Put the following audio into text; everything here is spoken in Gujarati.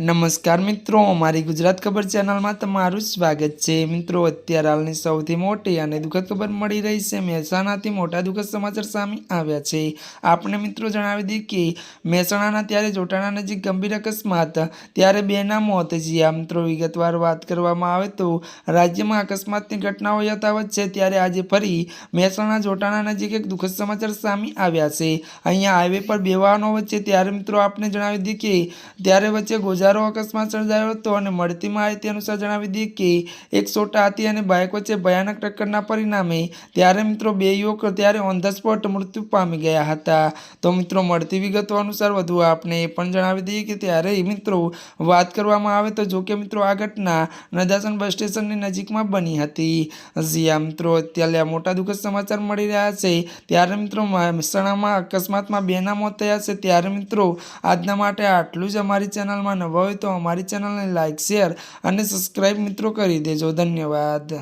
નમસ્કાર મિત્રો, અમારી ગુજરાત ખબર ચેનલમાં તમારું સ્વાગત છે. મિત્રો, અત્યારે હાલની સૌથી મોટી અને દુઃખદ ખબર મળી રહી છે. મહેસાણાથી મોટા દુઃખદ સમાચાર સામે આવ્યા છે. આપણે મિત્રો જણાવી દઈએ કે મહેસાણાના ત્યારે જોટાણા નજીક ગંભીર અકસ્માત, ત્યારે બેના મોત જ્યાં મિત્રો વિગતવાર વાત કરવામાં આવે તો રાજ્યમાં અકસ્માતની ઘટનાઓ યથાવત છે. ત્યારે આજે ફરી મહેસાણા જોટાણા નજીક એક દુઃખદ સમાચાર સામે આવ્યા છે. અહીંયા હાઈવે પર બે વાહનો વચ્ચે, ત્યારે મિત્રો આપણે જણાવી દઈએ કે ત્યારે વચ્ચે ગોજારો અકસ્માત સર્જાયો હતો અને મળતી માહિતી અનુસાર જણાવી દઈએ કે એક સોટા હાથી અને બાઇક વચ્ચે ભયાનક ટક્કરના પરિણામે ત્યારે મિત્રો બે યુવક ત્યારે ઓન ધ સ્પોટ મૃત્યુ પામી ગયા હતા. તો મિત્રો મળતી વિગતો અનુસાર વધુ આપણે એ પણ જણાવી દઈએ કે ત્યારે મિત્રો વાત કરવામાં આવે તો જો કે મિત્રો આ ઘટના નદાસન બસ સ્ટેશનની નજીકમાં બની હતી. જ્યાં મિત્રો, અત્યારે મોટા દુઃખદ સમાચાર મળી રહ્યા છે. ત્યારે મિત્રો મહેસાણામાં અકસ્માતમાં બેના મોત થયા છે. ત્યારે મિત્રો આજના માટે આટલું જ અમારી ચેનલમાં નવા હોય તો અમારી ચેનલને લાઇક શેર અને સબસ્ક્રાઈબ મિત્રો કરી દેજો. ધન્યવાદ.